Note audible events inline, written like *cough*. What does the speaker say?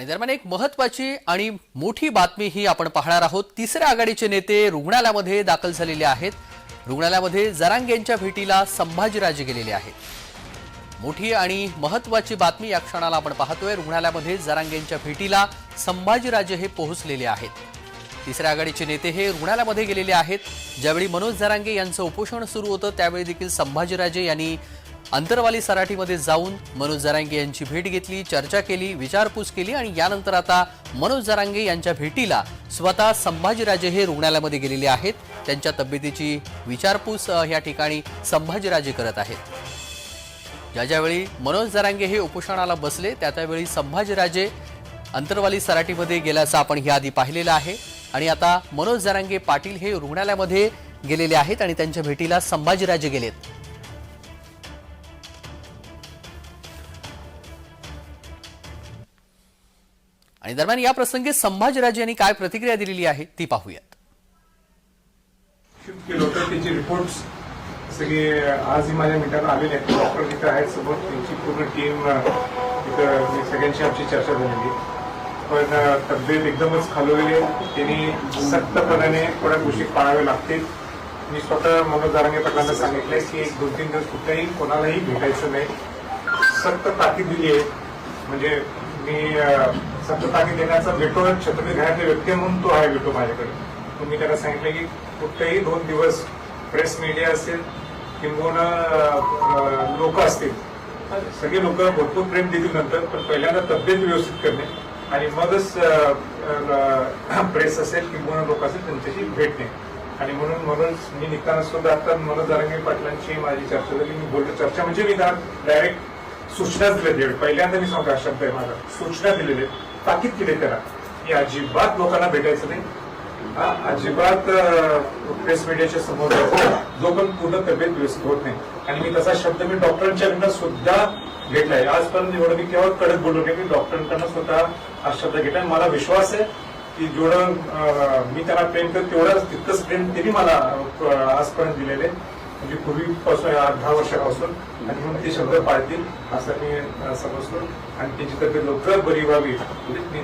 आणि दरम्यान एक महत्वाची आणि मोठी बातमी ही आपण पाहणार आहोत. तिसऱ्या आघाडीचे नेते रुग्णालयामध्ये दाखल झालेले आहेत. रुग्णालयामध्ये जरांगेंच्या भेटीला संभाजीराजे गेलेले आहेत. मोठी आणि महत्वाची बातमी या क्षणाला आपण पाहतोय. रुग्णालयामध्ये जरांगेंच्या भेटीला संभाजीराजे हे पोहोचलेले आहेत. तिसऱ्या आघाडीचे नेते हे रुग्णालयामध्ये गेलेले आहेत. ज्यावेळी मनोज जरांगे यांचं उपोषण सुरू होतं त्यावेळी देखील संभाजीराजे यांनी अंतरवाली सराठीमध्ये जाऊन मनोज जरांगे यांची भेट घेतली चर्चा केली विचारपूस केली आणि यानंतर आता मनोज जरांगे यांच्या भेटीला स्वतः संभाजीराजे हे रुग्णालयामध्ये गेलेले आहेत. त्यांच्या तब्येतीची विचारपूस या ठिकाणी संभाजीराजे करत आहेत. ज्या ज्यावेळी मनोज जरांगे हे उपोषणाला बसले त्या त्यावेळी संभाजीराजे अंतरवाली सराटीमध्ये गेल्याचं आपण याआधी पाहिलेलं आहे. आणि आता मनोज जरांगे पाटील हे रुग्णालयामध्ये गेलेले आहेत आणि त्यांच्या भेटीला संभाजीराजे गेलेत. आणि दरम्यान या प्रसंगी संभाजीराजे यांनी काय प्रतिक्रिया दिलेली आहे ती पाहूयात. शिफ्ट रिपोर्ट्स सगळे आजही माझ्या मित्रांना आलेले आहेत. डॉक्टर तिथं आहेत समोर त्यांची पूर्ण टीम तिथं मी आमची चर्चा झालेली पण तब्येत एकदमच खालवलेली आहे. त्यांनी सक्तपणाने थोड्या गोष्टी पाळाव्या लागतील मी स्वतः मनोज दारांगे सांगितलं सांगितलंय की एक दोन तीन दिवस कुठल्याही कोणालाही भेटायचं नाही. सक्त ताकीद दिली आहे. म्हणजे मी अ, देण्याचा भेटो छत्रपती घरातले व्यक्ती म्हणून तो आहे भेटो माझ्याकडे. पण मी त्याला सांगितलं की कुठेही दोन दिवस प्रेस मीडिया असेल किंबहुना लोक असतील. सगळे लोक भरपूर प्रेम देतील नंतर पण पहिल्यांदा तब्येत व्यवस्थित करणे आणि मगच प्रेस *clears throat* असेल किंबहुना लोक असेल त्यांच्याशी भेटणे आणि म्हणून म्हणून मी निघताना सुद्धा आता मनोज दारंगे पाटलांची माझी चर्चा झाली. मी बोलतो चर्चा म्हणजे मी डायरेक्ट सूचना दिल्या पहिल्यांदा मी सांगतो हा शब्द आहे माझा. सूचना दिलेले ताकीद केली त्याला. की अजिबात लोकांना भेटायचं नाही. हा, अजिबात प्रेस मीडियाच्या समोर जो पण पूर्ण तब्येत व्यवस्थित होत नाही. आणि मी तसा शब्द मी डॉक्टरांच्या सुद्धा घेतलाय आजपर्यंत एवढं मी केव्हा कडक बोलू नये मी डॉक्टरांकडनं स्वतः हा शब्द घेतलाय मला विश्वास आहे की जेवढं मी त्यांना प्रेम करतो तेवढंच तितकंच प्रेम त्यांनी मला आजपर्यंत दिलेले म्हणजे पूर्वीपासून आठ दहा वर्षापासून आणि म्हणून ते शब्द पाळतील असं मी समजतो. आणि त्यांची तब्येत लवकर बरी व्हावी म्हणजे मी